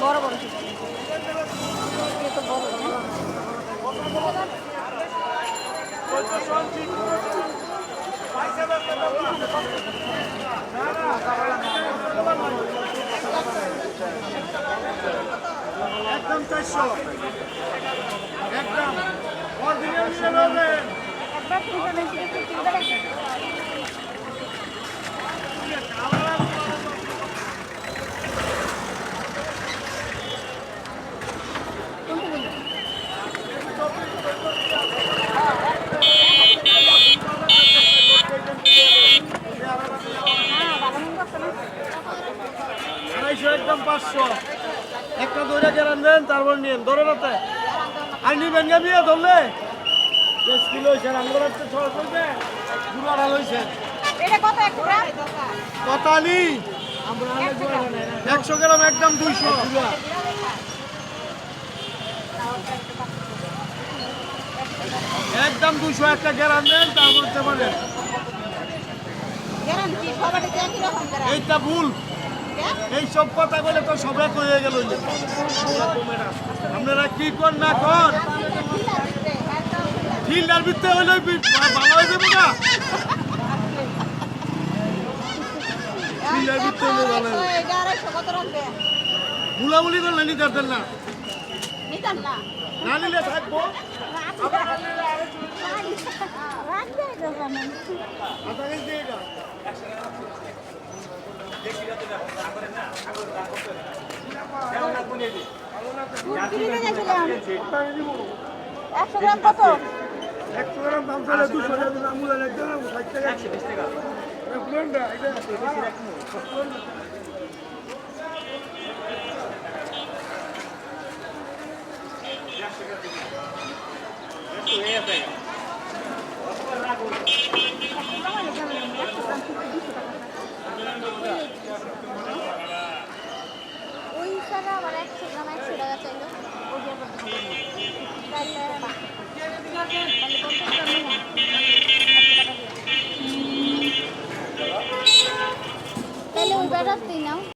বড় বড় একদম চারশো। একদম। অরিজিনাল নিয়ে নেবেন একবার একদম পাঁচশো। একটা দইরা গেরান দেন তারপর নিন ধরে রাতে আর নিবেন গা ধরলে? দশ কিলো হয়েছে ছয় হয়েছে গ্রাম কতালি। একশো গ্রাম একদম দুইশো। একদম দুইশো একটা গেরান দেন তারপর দিতে পারেন গ্যারান্টি এইটা ভুল। এই সব কথা বলে তো সবাই হয়ে গেল আপনারা কি কর না কর ফিল্ডার ভিতরে হইলে ভালো হয়ে যাবে না? ফিল্ডার ভিতরে হইলে ভালো হবে মুলামুলি করলে নিতে না না। নিলে থাকব। যখন আধা কেজি একশো দাম চলে দুশো টাকা মূলা ষাট টাকা একশো বিশ টাকা পুরানটা এটা টাকা আবার একশো গ্রাম একশো টাকা চাইলো ওদের তাহলে তাহলে পঞ্চাশ টাকা তাহলে ওই বেড়াতেই নাও